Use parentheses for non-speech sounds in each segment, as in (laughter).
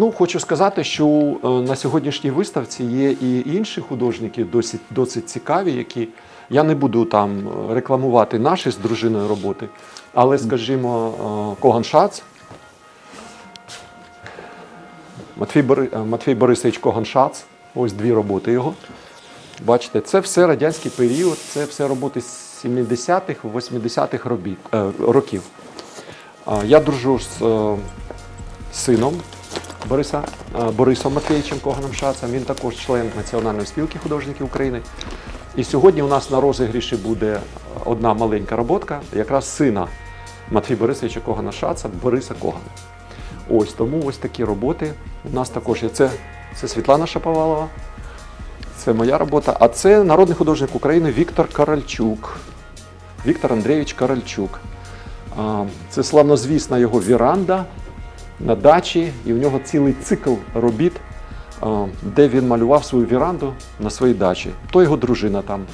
Ну, хочу сказати, що е, на сьогоднішній виставці є і інші художники, досить, досить цікаві, які я не буду там е, рекламувати наші з дружиною роботи, але, скажімо, е, Коган Шац, Матвій, Бори, Матвій Борисович Коган Шац, ось дві роботи його. Бачите, це все радянський період, це все роботи з 70-х, 80-х робіт, е, років. Я дружу з сином Бориса, е, Борисом Матвійовичем Коганом Шацем. Він також член Національної спілки художників України. І сьогодні у нас на розігріші буде одна маленька роботка, якраз сина Матвія Борисовича Когана Шаца, Бориса Когана. Ось тому ось такі роботи. У нас також є це, це Світлана Шаповалова, це моя робота. А це народний художник України Віктор Каральчук. Віктор Андрійович Каральчук. Це славнозвісна його віранда на дачі, і в нього цілий цикл робіт, де він малював свою віранду на своїй дачі. То його дружина там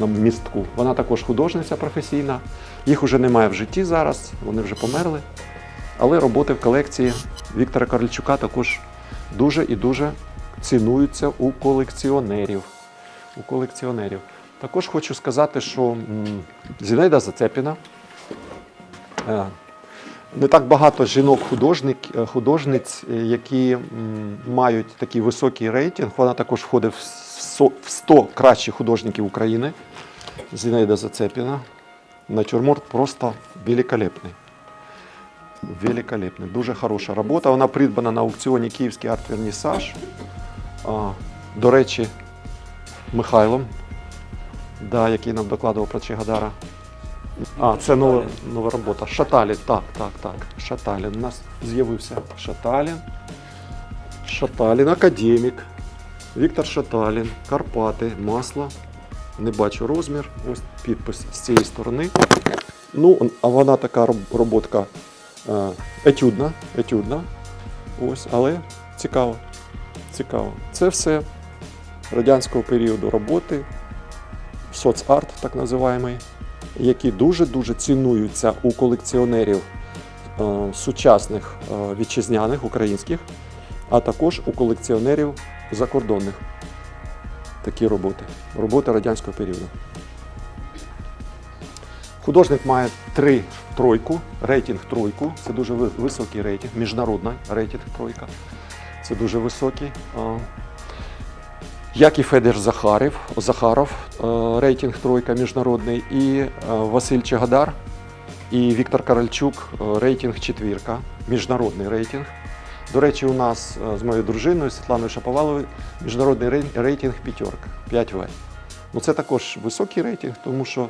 на містку. Вона також художниця професійна. Їх уже немає в житті зараз, вони вже померли. Але роботи в колекції Віктора Каральчука також дуже і дуже цінуються у колекціонерів. У колекціонерів. Також хочу сказати, що Зінаїда Зацепіна. Не так багато жінок-художник, е, е, які мають такий високий рейтинг. Вона також входить в 100 кращих художників України. Зінаїда Зацепіна. Натюрморт просто великолепний. Великолепний. Дуже хороша робота. Вона придбана на аукціоні Київський арт-вернісаж. До речі, Михайлом, да, який нам докладував про Чигадара. А, це нова, нова робота. Шаталін, так, так, так. Шаталін. У нас з'явився Шаталін. Шаталін, академік. Віктор Шаталін, Карпати, масло. Не бачу розмір. Ось підпис з цієї сторони. Ну, а вона така роб- роботка е, етюдна, етюдна. Ось, але цікаво. Цікаво. Це все радянського періоду роботи, соцарт, так називаємий, які дуже-дуже цінуються у колекціонерів е, сучасних е, вітчизняних українських, а також у колекціонерів закордонних. Такі роботи. Роботи радянського періоду. Художник має три тройку, рейтинг тройку. Це дуже високий рейтинг, міжнародний рейтинг тройка. Це дуже високий. Як і Федір Захарів, Захаров, е, рейтинг тройка міжнародний, і е, Василь Чагадар, і Віктор Каральчук, е, рейтинг четвірка, міжнародний рейтинг. До речі, у нас з моєю дружиною Світланою Шаповаловою міжнародний рейтинг п'ятерка, 5В. Ну це також високий рейтинг, тому що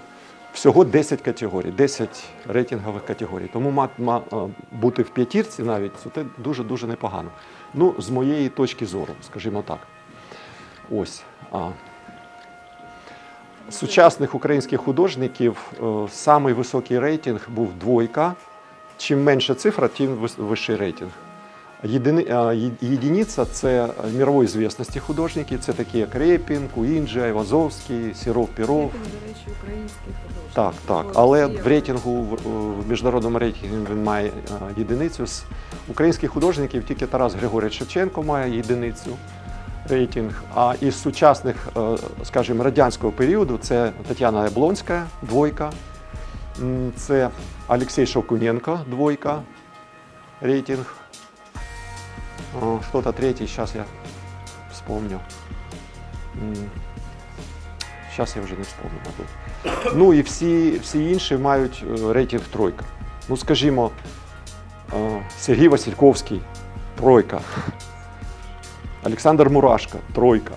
всього 10 категорій, 10 рейтингових категорій. Тому ма- ма- бути в п'ятірці навіть це дуже-дуже непогано. Ну, з моєї точки зору, скажімо так. Ось. А. Сучасних українських художників е, самий високий рейтинг був двойка. Чим менша цифра, тим вищий рейтинг. Єдиниця це мірової звісності художники. Це такі як Репін, Куінджа, Івазовський, Сіров Піров. Репін, до речі, український художник. Так, так. Але в рейтингу, в міжнародному рейтингу він має єдиницю. З українських художників тільки Тарас Григорій Шевченко має єдиницю рейтинг. А із сучасних, е, скажімо, радянського періоду це Тетяна Яблонська, двойка. Це Олексій Шовкуненко, двойка, рейтинг. О, Хто-то третій, зараз я вспомню. Зараз я вже не вспомню, мабуть. Ну і всі, всі інші мають е, рейтинг тройка. Ну, скажімо, е, Сергій Васильковський тройка. Олександр Мурашко тройка.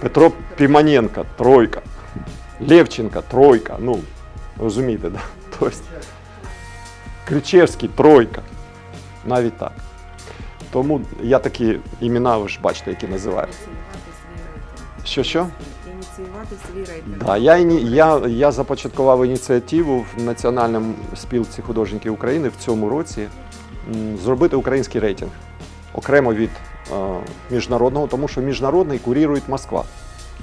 Петро Піманенко тройка. Левченко тройка. Ну, розумієте, да? (laughs) Тобто, Кричевський тройка. Навіть так. Тому я такі імена, ви ж бачите, які називаю. Що що? Ініціювати свій рейтинг. Да, я, я, я започаткував ініціативу в Національному спілці художників України в цьому році зробити український рейтинг окремо від міжнародного, тому що міжнародний курірує Москва,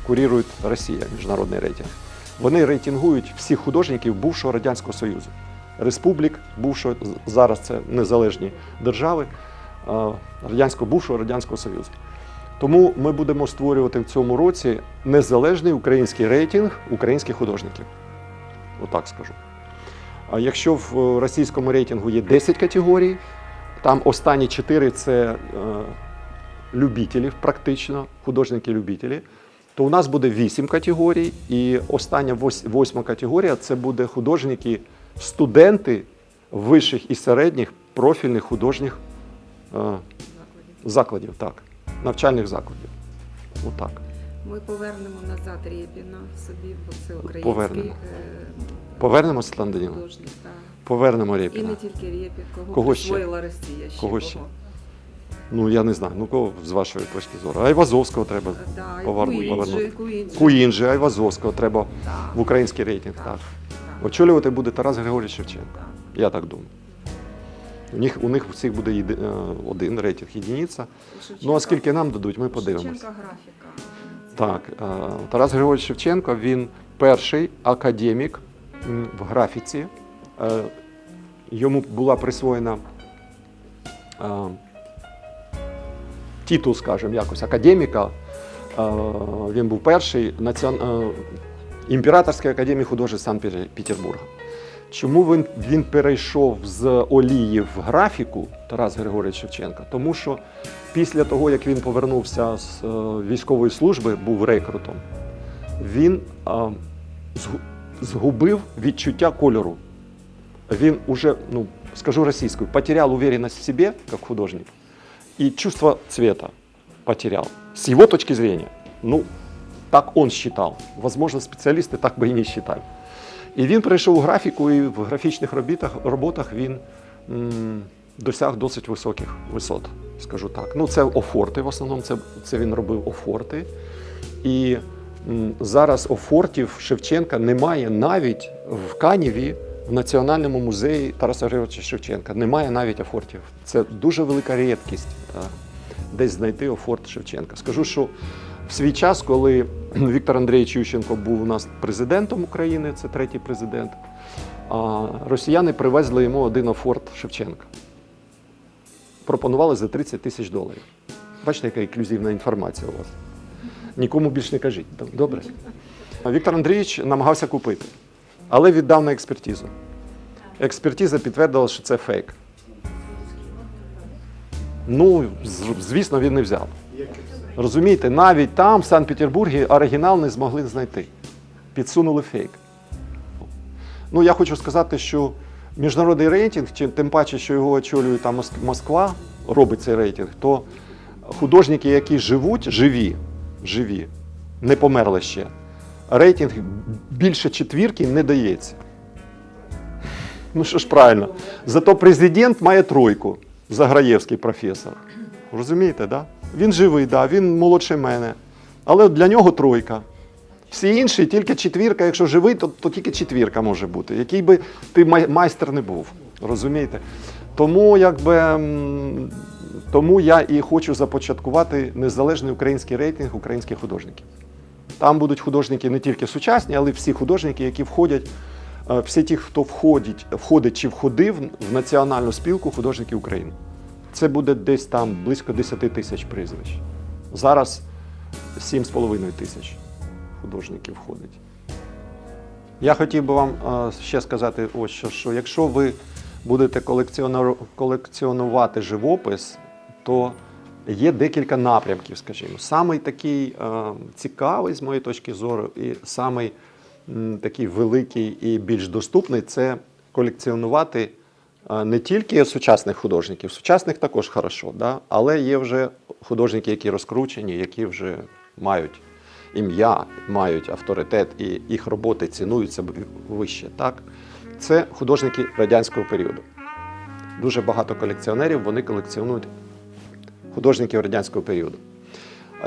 курірує Росія, міжнародний рейтинг. Вони рейтингують всіх художників бувшого Радянського Союзу. республік, бувшої з- зараз це незалежні держави е, радянського бувшого радянського союзу. Тому ми будемо створювати в цьому році незалежний український рейтинг українських художників. Отак скажу. А якщо в е, російському рейтингу є 10 категорій, там останні 4 це любителів, практично, художники-любителі, то у нас буде 8 категорій, і остання восьма категорія це буде художники, студенти вищих і середніх профільних художніх е, закладів. закладів, так, навчальних закладів. Отак. Ми повернемо назад Рєпіна собі, бо це український Повернемо. е, Повернемо Світлана Даніловна? художник. І не тільки Рєпін, кого, Кого ще? присвоїла Росія. Ще Кого ще? Ну я не знаю. Ну кого з вашої точки зору? Айвазовського треба. Е, Да, повернути. Куінджі. Куінджі, Айвазовського треба Так, в український рейтинг. Так. так, Очолювати буде Тарас Григорій Шевченко. так. Я так думаю. У них, у них всіх буде єди- е, один рейтинг єдиниця. Ну а скільки нам дадуть, ми подивимося. Шевченка графіка. Так, е, Тарас Григорович Шевченко він перший академік в графіці. Йому була присвоєна титул, скажімо, якось академіка. Е, Він був перший націон... е, імператорської академії художеств Санкт-Петербурга. Чому він, він перейшов з олії в графіку Тарас Григорович Шевченка? Тому що після того, як він повернувся з е, військової служби, був рекрутом, він згубив відчуття кольору. Він уже, ну, скажу російською, потерял уверенность в себе, как художник, и чувство цвета потерял. С его точки зрения, ну, так он считал. Возможно, специалисты так бы и не считали. І він прийшов у графіку, і в графічних робітах, роботах він м, досяг досить високих висот, скажу так. Ну, це офорти, в основному це, це він робив офорти. І м, зараз офортів Шевченка немає навіть в Каніві, в Національному музеї Тараса Григоровича Шевченка. Немає навіть офортів. Це дуже велика рідкість десь знайти офорт Шевченка. Скажу, що в свій час, коли (clears throat) Віктор Андрійович Ющенко був у нас президентом України, це третій президент, росіяни привезли йому один офорт Шевченка. Пропонували за 30 тисяч доларів. Бачите, яка ексклюзивна інформація у вас. Нікому більш не кажіть. Добре? Віктор Андрійович намагався купити, але віддав на експертизу. Експертиза підтвердила, що це фейк. Ну, звісно, він не взяв. Розумієте, навіть там, в Санкт-Петербургі, оригінал не змогли знайти. Підсунули фейк. Ну, я хочу сказати, що міжнародний рейтинг, тим паче, що його очолює там Москва, робить цей рейтинг, то художники, які живуть, живі, живі, не померли ще, рейтинг більше четвірки не дається. Ну що ж правильно. Зато президент має тройку, Заграєвський професор. Розумієте, да? Він живий, да, він молодший мене. Але для нього тройка. Всі інші тільки четвірка. Якщо живий, то, то тільки четвірка може бути, який би ти майстер не був. Розумієте? Тому, якби, тому я і хочу започаткувати незалежний український рейтинг українських художників. Там будуть художники не тільки сучасні, але всі художники, які входять, всі ті, хто входить, входить чи входив в Національну спілку художників України. Це буде десь там близько 10 тисяч прізвищ. Зараз 7,5 тисяч художників входить. Я хотів би вам е, ще сказати, ось що, що якщо ви будете колекціонувати живопис, то є декілька напрямків, скажімо. Самий такий е, цікавий, з моєї точки зору, і самий такий великий і більш доступний це колекціонувати не тільки сучасних художників, сучасних також хорошо, да? але є вже художники, які розкручені, які вже мають ім'я, мають авторитет, і їх роботи цінуються вище. Так? Це художники радянського періоду. Дуже багато колекціонерів вони колекціонують художників радянського періоду.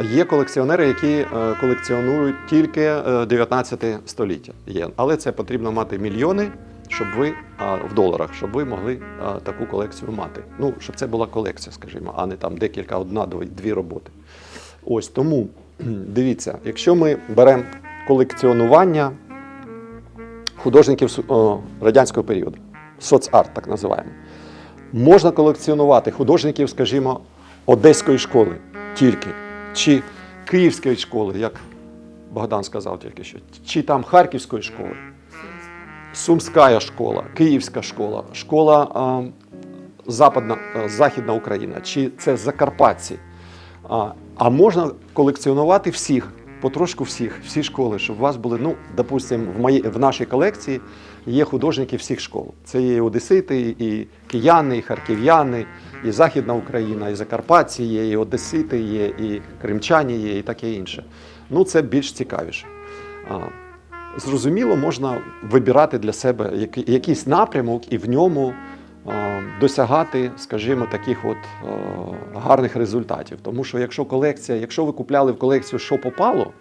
Є колекціонери, які е, колекціонують тільки е, 19 століття. Є. Але це потрібно мати мільйони, щоб ви в доларах, щоб ви могли таку колекцію мати. Ну, щоб це була колекція, скажімо, а не там декілька, одна, дві роботи. Ось тому (clears throat) дивіться, якщо ми беремо колекціонування художників радянського періоду, соцарт, так називаємо. Можна колекціонувати художників, скажімо, одеської школи тільки, чи київської школи, як Богдан сказав тільки що, чи там Харківської школи. Сумська школа, Київська школа, школа а, Западна, а, Західна Україна, чи це Закарпатці. А, а можна колекціонувати всіх, потрошку всіх, всі школи, щоб у вас були, ну, допустимо, в, моїй, в нашій колекції є художники всіх школ. Це є і одесити, і кияни, і харків'яни, і Західна Україна, і Закарпатці є, і Одесити є, і кримчані є, і таке інше. Ну, це більш цікавіше. Зрозуміло, можна вибирати для себе якийсь напрямок і в ньому досягати, скажімо, таких от е, гарних результатів. Тому що якщо колекція, якщо ви купляли в колекцію, що попало,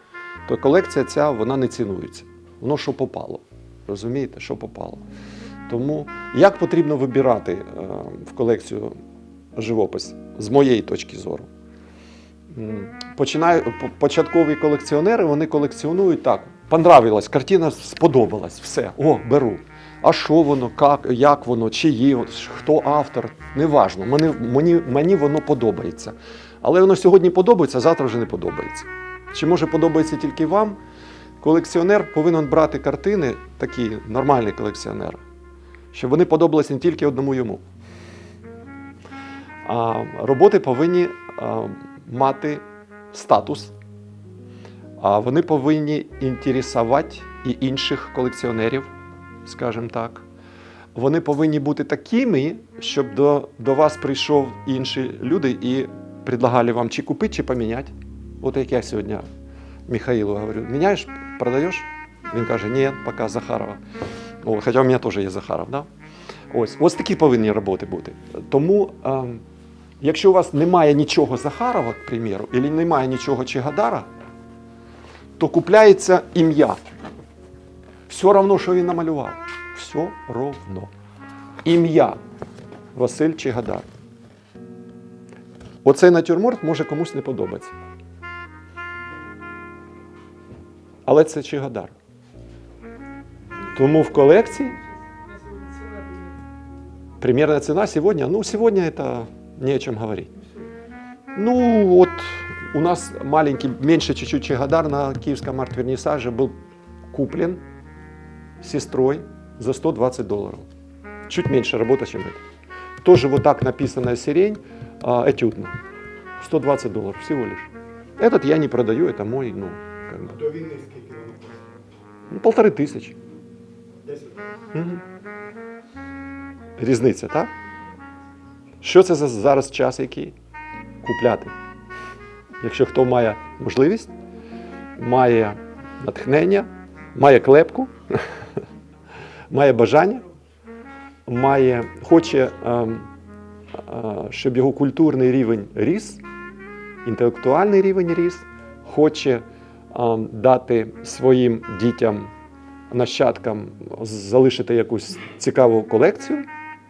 то колекція ця вона не цінується. Воно що попало. Розумієте, що попало. Тому як потрібно вибирати е, в колекцію живопис з моєї точки зору? Починаю, початкові колекціонери вони колекціонують так. Понравилась, картина сподобалась, все, о, беру. А що воно, як, як воно, чиї, хто автор, неважно. Мені, мені, мені воно подобається. Але воно сьогодні подобається, а завтра вже не подобається. Чи може подобається тільки вам? Колекціонер повинен брати картини, такі нормальний колекціонер, щоб вони подобалися не тільки одному йому. А роботи повинні а, мати статус, а вони повинні інтересувати і інших колекціонерів, скажімо так. Вони повинні бути такими, щоб до, до вас прийшов інші люди і предлагали вам чи купити, чи поміняти. От як я сьогодні Михаилу говорю, міняєш, продаєш? Він каже, ні, поки Захарова. О, хоча у мене теж є Захаров, да? Ось, ось такі повинні роботи бути. Тому, ем, якщо у вас немає нічого Захарова, к примеру, або немає нічого Чигадара, то купляється ім'я. Все одно, що він намалював. Все ровно. Ім'я Василь Чигадар. Оцей натюрморт може комусь не подобатися. Але це Чигадар. Тому в колекції примерная цена сегодня, ну, сегодня это не о чем говорить. Ну, вот у нас маленький, меньше чуть-чуть Чигадар на киевском арт-вернисаже был куплен сестрой за 120 долларов. Чуть меньше работа, чем это. Тоже вот так написанная сирень, а, этюдно. 120 долларов всего лишь. Этот я не продаю, это мой, ну, как бы, До війни скільки воно коштує? ну, полторы тысячи. Десять. Мгм. Різниця, так? Що це за зараз час який? Купляти. Якщо хто має можливість, має натхнення, має клепку, (laughs) має бажання, має, хоче, ем, е, щоб його культурний рівень ріс, інтелектуальний рівень ріс, хоче ем, дати своїм дітям нащадкам залишити якусь цікаву колекцію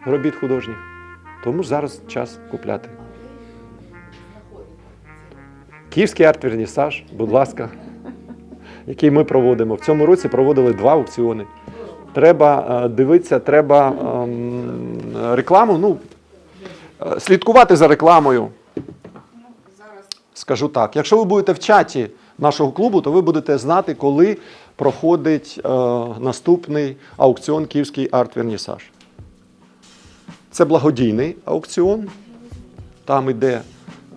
робіт художніх, тому зараз час купляти. Київський арт-вернісаж, будь ласка, який ми проводимо. В цьому році проводили два аукціони. Треба е, дивитися, треба ем, рекламу, ну, е, слідкувати за рекламою. Скажу так, якщо ви будете в чаті нашого клубу, то ви будете знати, коли проходить е, наступний аукціон Київський арт-вернісаж. Це благодійний аукціон. Там іде,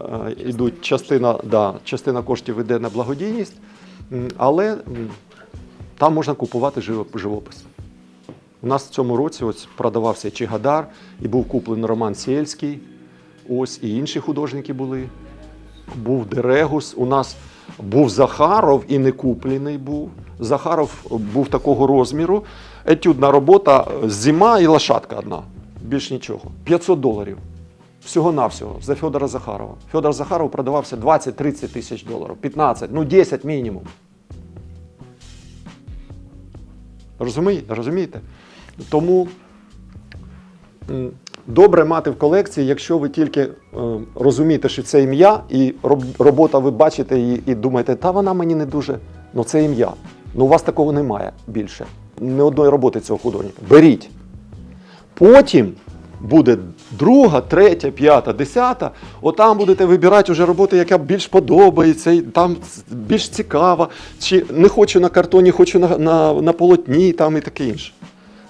е, ідуть частина, да, частина коштів йде на благодійність, але там можна купувати живо- живопис. У нас в цьому році ось продавався Чигадар, і був куплений Роман Сєльський. Ось і інші художники були. Був Дерегус. У нас був Захаров і не куплений був. Захаров був такого розміру. Етюдна робота, зима і лошадка одна. Більш нічого. 500 доларів. Всього-навсього за Федора Захарова. Федор Захаров продавався 20-30 тисяч доларів, 15, ну 10 мінімум. Розумієте? Тому добре мати в колекції, якщо ви тільки е, розумієте, що це ім'я, і робота ви бачите її і думаєте, та вона мені не дуже. Ну це ім'я. Ну у вас такого немає більше. Ні одної роботи цього художника. Беріть. Потім буде друга, третя, п'ята, десята. Отам будете вибирати вже роботу, яка більш подобається, і там більш цікава. Чи не хочу на картоні, хочу на, на, на полотні там і таке інше.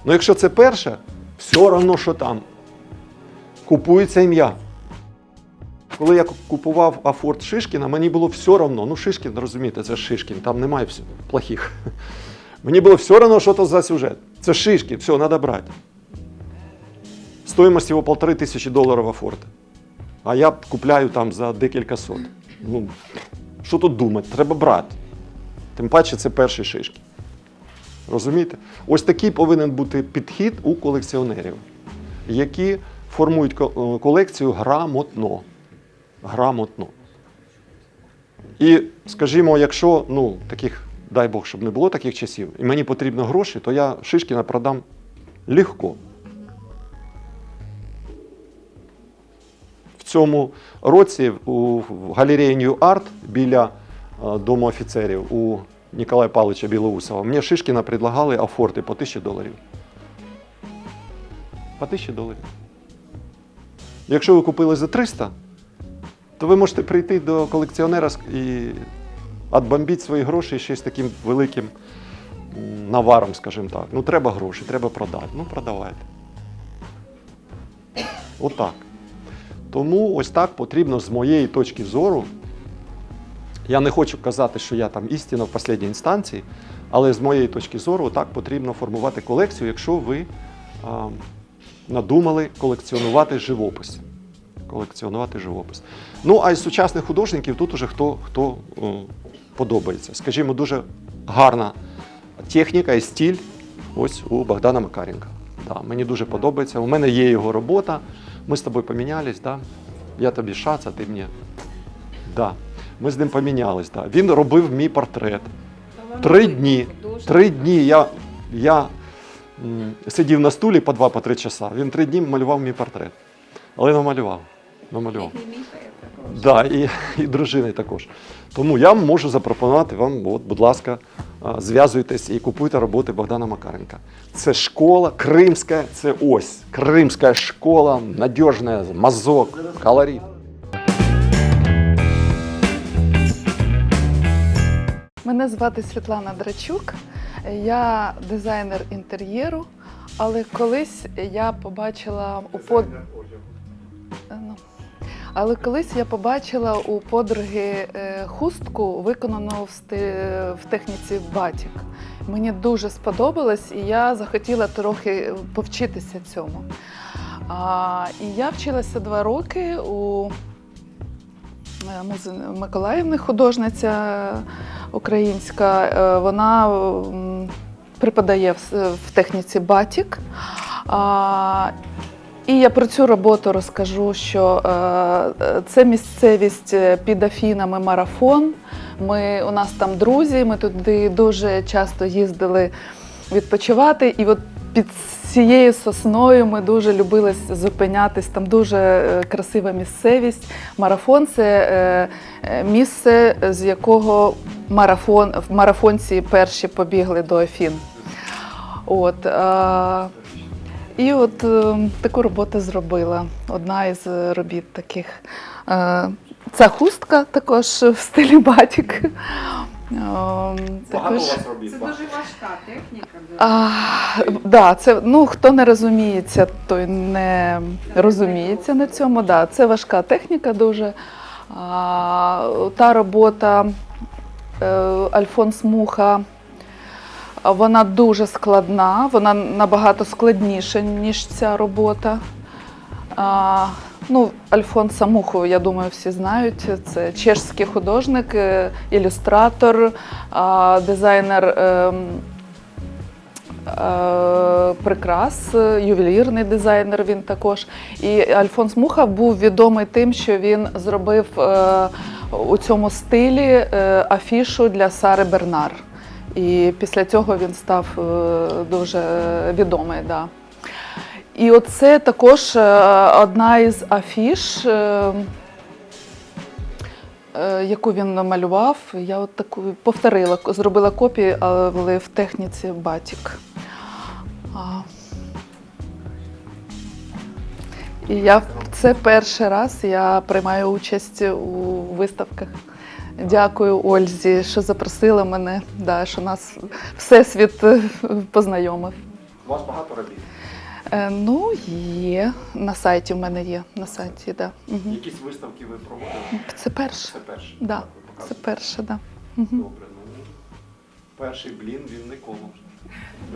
Ну якщо це перше, все одно, що там. Купується ім'я. Коли я купував Афорт Шишкіна, мені було все одно. Ну, Шишкін, розумієте, це Шишкін, там немає плохих. Мені було все одно, що це за сюжет. Це Шишкін, все, треба брати. Стоїмость його полтори тисячі доларів Афорта. А я купляю там за декілька сот. Ну, що тут думати? Треба брати. Тим паче це перший Шишкін. Розумієте? Ось такий повинен бути підхід у колекціонерів, які формують е, колекцію грамотно. Грамотно. І, скажімо, якщо ну, таких, дай Бог, щоб не було таких часів, і мені потрібно гроші, то я Шишкіна продам легко. В цьому році у галереї New Art біля е, Дому офіцерів у Ніколая Павловича Білоусова мені Шишкіна предлагали афорти по 1000 доларів. По 1000 доларів. Якщо ви купили за 300, то ви можете прийти до колекціонера і відбомбити свої гроші ще з таким великим наваром, скажімо так. Ну, треба гроші, треба продати. Ну, продавайте. Отак. Тому ось так потрібно з моєї точки зору. Я не хочу казати, що я там істина в останній інстанції, але з моєї точки зору так потрібно формувати колекцію, якщо ви а, надумали колекціонувати живопис. Колекціонувати живопис. Ну, а із сучасних художників тут уже хто, хто е, подобається. Скажімо, дуже гарна техніка і стиль ось у Богдана Макаренка. Да, мені дуже подобається. У мене є його робота. Ми з тобою помінялись, да? я тобі шац, а ти мені. Да. Ми з ним помінялись. Да. Він робив мій портрет. Три дні. Три дні я, я сидів на стулі по два по три часа. Він три дні малював мій портрет. Але намалював. Намалював. Да, і, (laughs) і дружини також. Тому я можу запропонувати вам, от, будь ласка, зв'язуйтесь і купуйте роботи Богдана Макаренка. Це школа кримська, це ось кримська школа, надіжна, мазок, колорит. Мене звати Світлана Драчук, я дизайнер інтер'єру, але колись я побачила у под... Ну. Але колись я побачила у подруги е, хустку, виконану в, техніці батік. Мені дуже сподобалось, і я захотіла трохи повчитися цьому. А, і я вчилася два роки у е, Музи Миколаївни, художниця українська. Е, Вона м, преподає в, техніці батік. І я про цю роботу розкажу, що е, е, це місцевість е, під Афінами марафон. Ми, у нас там друзі, ми туди дуже часто їздили відпочивати. І от під цією сосною ми дуже любили зупинятись. Там дуже е, красива місцевість. Марафон це е, е, місце, з якого марафон, марафонці перші побігли до Афін. От, е, і от таку роботу зробила. Одна із робіт таких. Ця хустка також в стилі батік. Е, також, Це дуже важка техніка. а, да, це, ну, хто не розуміється, той не розуміється на цьому. Да, це важка техніка дуже. А, та робота е, Альфонс Муха. Вона дуже складна, вона набагато складніша, ніж ця робота. А, ну, Альфонса Муху, я думаю, всі знають. Це чешський художник, е, ілюстратор, дизайнер ем, е, прикрас, ювелірний дизайнер він також. І Альфонс Муха був відомий тим, що він зробив е, у цьому стилі афішу для Сари Бернар. І після цього він став дуже відомий. Да. І оце також е, одна із афіш, е, е, яку він намалював. Я от таку повторила, зробила копію, але в техніці батік. І я це перший раз я приймаю участь у виставках. Дякую Ользі, що запросила мене, да, що нас всесвіт познайомив. У вас багато робіт. Е, ну, є. На сайті в мене є. На сайті, да. Угу. Якісь виставки ви проводили? Це перше. Це перше. Да, Так, ви це перше, да. Угу. Добре, ну перший блін він нікому.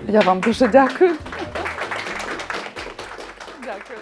Я вам дуже дякую. Дякую.